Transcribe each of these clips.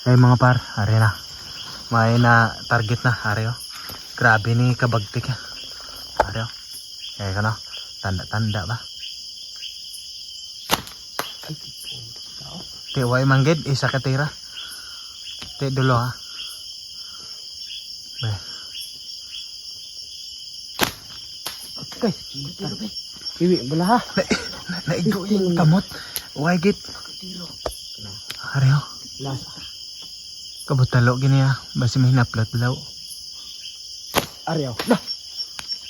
Ay mga par, ari na. May na target na, ari oh. Grabe ni kabagtik ya. Ari oh. Kaya ka na, tanda-tanda ba? Ti, way manggid, isa ka tira. Ti, dulo ha. Be, Guys, Iwi, bala ha. na, naigo yung kamot. Way git. Ari oh. Last. Kabutalo gini ah. Basi may hinaplot daw. Ariyaw. Dah.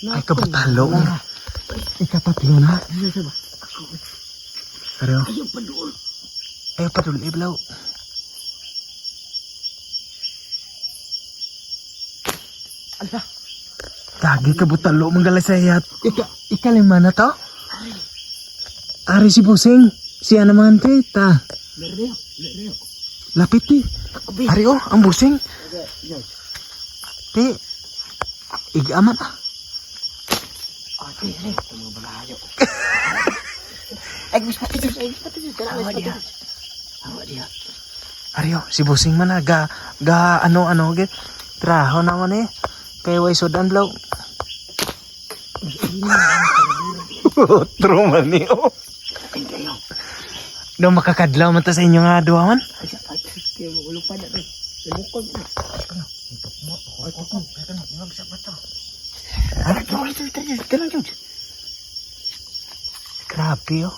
Ay, kabutalo. Ikatatlo na. Ano siya ba? Ari oh. Ayaw pa doon. Ay, padul, iblaw. Ala. Kagi kabutalo manggalay sa iyat. Ika. Ikalima na to? Ari si Busing. Siya naman kita. Leriyo. Leriyo. Lapit ti. Kabi. Ari oh, ang Busing. Ti. Igaman ah. Ate, ay. Mga balayo. Ay, gusto pati Diyos. Ay, gusto pati Diyos. Awa dia. Awa dia. Ari oh, si Busing man ah. Ga, ga ano ano git. Traho naman eh. Kaya way sudan blaw. Otro man ni oh. No makakadlaw man ta sa inyo nga duwa man. Ay, siya. Ay, kaya magulong pa na. Ay, Lumukod na. Itok mo. Ay, tukong. Ay, kanang. Ingag siya pa to. Ay, kayo. Ay, kayo. Kayo. Kayo. Kayo. Grabe oh.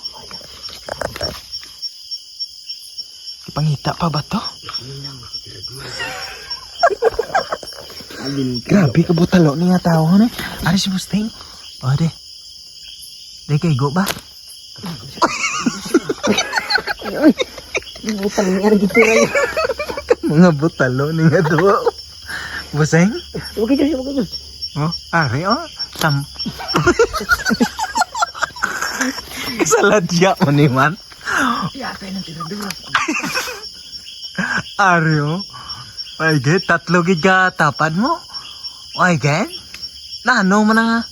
Ipangita pa ba to? Grabe kabutalo ni nga tao ne. Ari si Mustang. O de. De kay go ba? Butang niya gitu rin. Mga butalo ni nga duwa. Buseng? Huwag kayo, huwag kayo. Oh, ari oh. Tam. Saladya mo ni man. Yata ng tiradura. Ari oh. Ay gid tatlo gid ka tapad mo. Ay gid. Nano man nga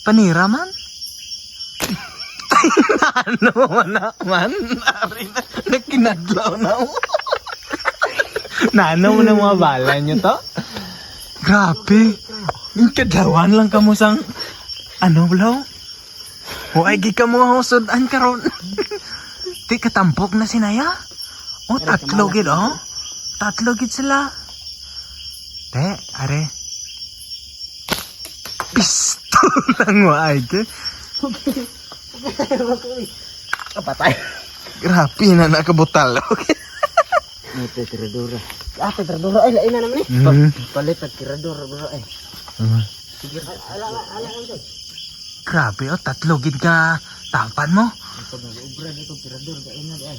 panira man. Nano man na man. Ari na nakinadlaw na mo. Nano mo na mga bala nyo to? Grabe. Yung kadlawan lang ka mo sang ano blaw? O ay gi ka mo husudan karon. Di katampok na sinaya. O tatlo gid oh. Tatlo gid sila. Te, are. Pistol lang mo ay ke. Kapatay. Grabe na nakabutal. Okay. Ito, tiradura. Ah, tiradura. Ay, lain na naman eh. Mhm. Palit at tiradura, bro. Eh. Sige, ala, ala, ala, ala. Grabe oh, tatlo gid ka tapan mo. Ito, nag-ubra dito, tiradura. Kain na, ay.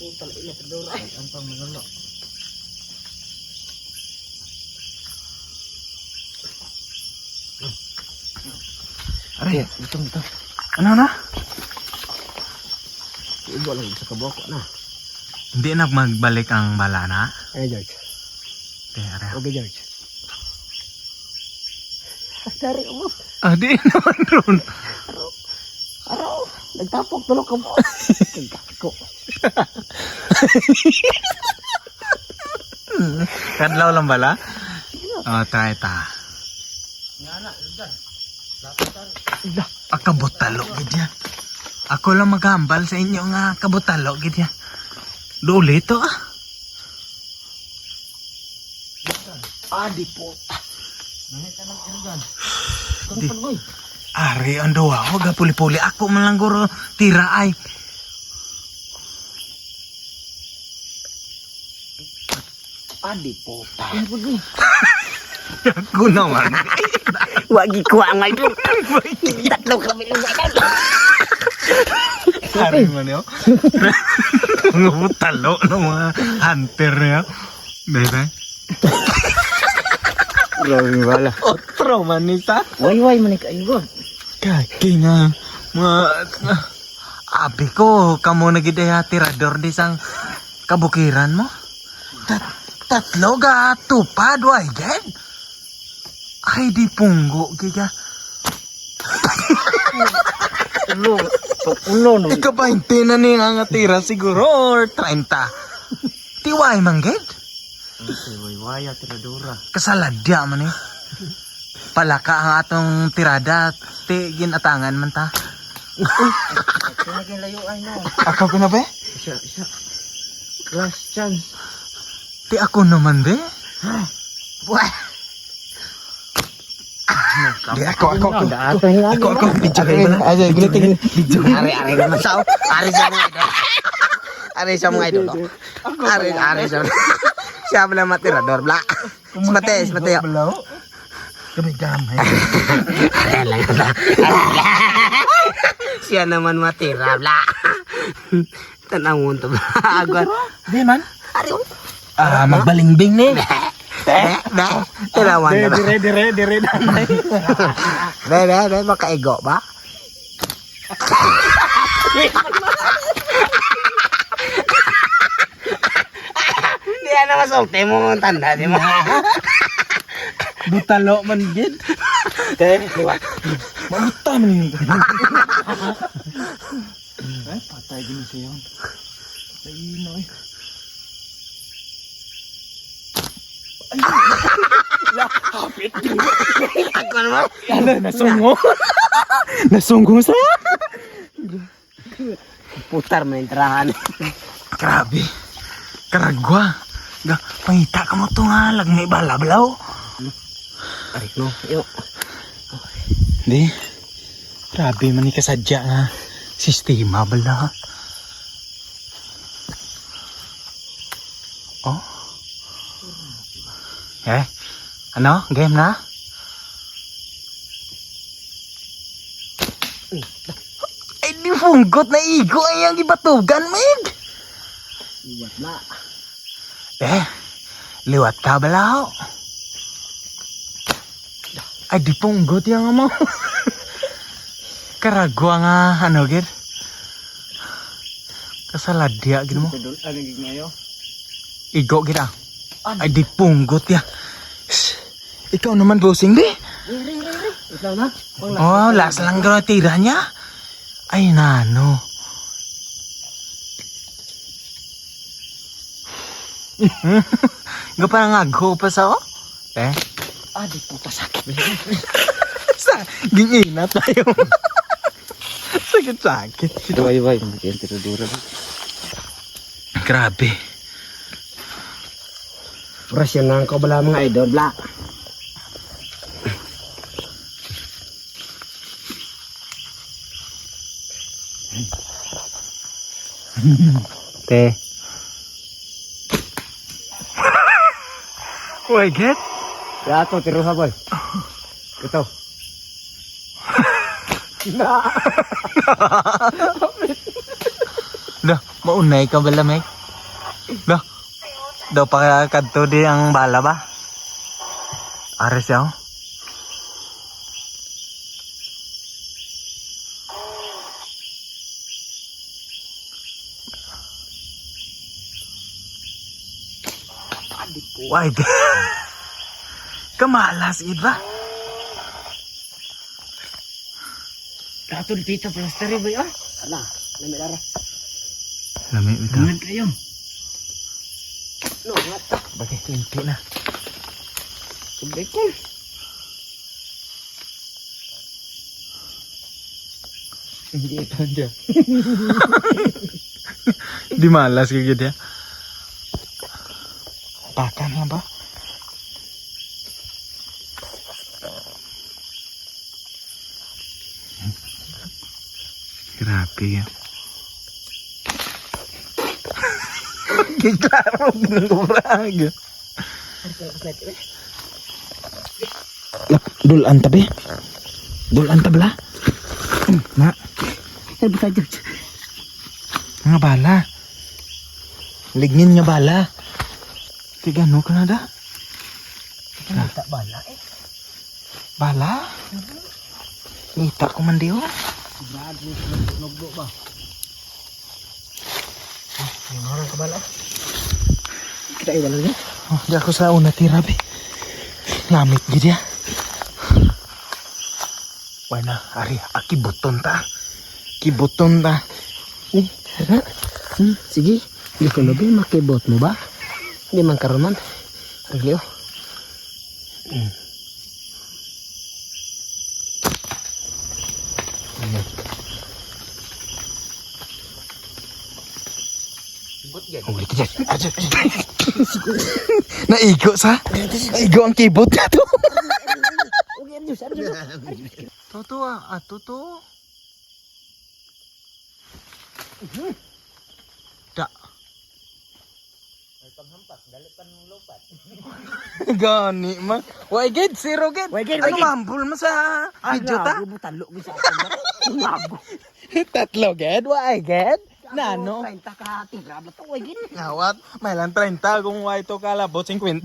Putal, ina, tiradura. Ay, ang pang manalo. Are, Ito, ito. ano na? Ibo lang sa kaboko na. Hindi na magbalik ang bala na. Ay, George. Te, are. Okay, George. Dari mo. Ah, di naman ron. Araw. Nagtapok tulog ka mo. Ko. Kadlaw lang bala? Oh, try ta. Dah. Ah, kabutalo gid yan. Ako lang maghambal sa inyo nga kabutalo gid to ah. Adi po. Nangit ka ng irgan. Di. Ari ang dawa ko gapuli-puli ako man lang guro tira ay. Adi po. Ano po boy? Ako naman. Wagi ko ang ngayon. Tatlo kami lang ba? Ari man yo. Mga butalo ng mga hunter niya. Bebe. Grabe wala. Otro man nita. Way way man ka ingon. Kaki nga. Mga... Abi ko, kamo na gidaya tirador di sang kabukiran mo. Tat tatlo ga tupad, why gen? Ay di punggo, giga. Ulo. Ulo no. Ika 20 na ni nga nga tira siguro, or 30. Ti Wayway manggid. Ay, way waya tiradora. Kasaladya man eh. Palaka ang atong tirada. Ti ginatangan man ta. Naging layo ay no. Ako ko na be? Isa, isa. Last chance. Ti ako naman be? Wah! Di ako, ako, ako. Ako, ako. Video kayo. Ay, video kayo. Video Ari, ari naman sa Ari sa mga idol. Ari sa mga idol. Ari, ari sa Siya pala matirador, bla. Smate, smate. Kami gamay. Siya naman matira, bla. Tanawon to, bla. Di man. Ari, oh. Ah, magbalingbing ni. Eh, be. Tinawan na ba? Dire, dire, dire. Be, be, be. Makaigo ba? Hindi yan naman sulti mo tanda, di mo? Butalo man gid. Eh, liwat. Mamuta man yun. Ay, patay din siya yun. Patay na eh. Ako naman. Ano, nasungo. nasungo sa. Putar mo yung tirahan. Grabe. Karagwa. Ga, pangita ka mo to nga. Lagmay balablaw. Ari, no. Yo. Di. Grabe man ni kasadya nga. Sistema bala. Oh. Eh. Ano? Game na? Ay, di funggot na igo ay ang ibatugan, Meg. Liwat na. Eh, liwat ka bala ho. Ay, di punggot yung mo. Karagwa nga, ano, gid. Kasaladya, gid mo. Igo, gid ah. Ay, di punggot ya. Shh, Ikaw naman, bossing, di. Ikaw na? Wala. Oh, last lang daw tira niya. Ay, nano. Nga parang agho pa sa oh. Eh? Ah, di puta sakit. Sa, gingina tayo. Sakit-sakit. Iway, iway. Magkayang tiradura. Grabe. Rasyonan ko bala mga idol, bla. Te, Why, get? yato tiruha boy. Ito. Dah, maunay ka bala, Meg? Dah, daw pa kadto di ang bala ba? Ares yaw? Why? Kamalas, iba? Dato dito plaster boy ah. Ala, lamig ara. Lami, ito. Angan kayo. No, ngata. Bagay, limpi na. Subay ko. Hindi ito dyan. Di malas ka gitu ya. Pakan? Grabe ya. Giklaro binurag. Dulan tabi. Dulan tabla. Na, Ay, buka dyan. nga bala. Lignin nga bala. Tigano ka na da? Kita bala eh. Bala? Ngita ko man diyo. Brad, nugbo ba? Ah, yung orang ka bala. Kita iwala niya. Oh, di ako sa una tira, be. Lamit gid ya. Wala na, ari, aki buton ta. Kibuton ta. Hmm, sige. Hindi ko labi, makibot mo ba? Di man karon man. Aglio. Ulit ka dyan. Aja, aja. Naigo sa? Naigo ang keyboard na to. Toto ah, ah, toto. Da. Gani man. Why gid? Zero gid. Ano mambul mo sa video ta? Butalo gid sa akin. Tatlo gid? Why gid? Nano? Kain ta ka tira ba to gid. Ngawat, may lang 30 kung why to kalabot 50.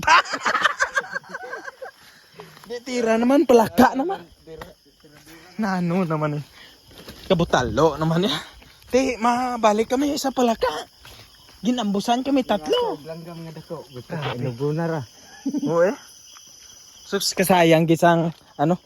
Di tira naman, palaka naman. Nano naman eh. Kabutalo naman eh. Te, mabalik kami sa palaka. Ginambusan kami tatlo. Langgam nga dako. Na ra. Oo eh. Sus, kasayang gisang, ano?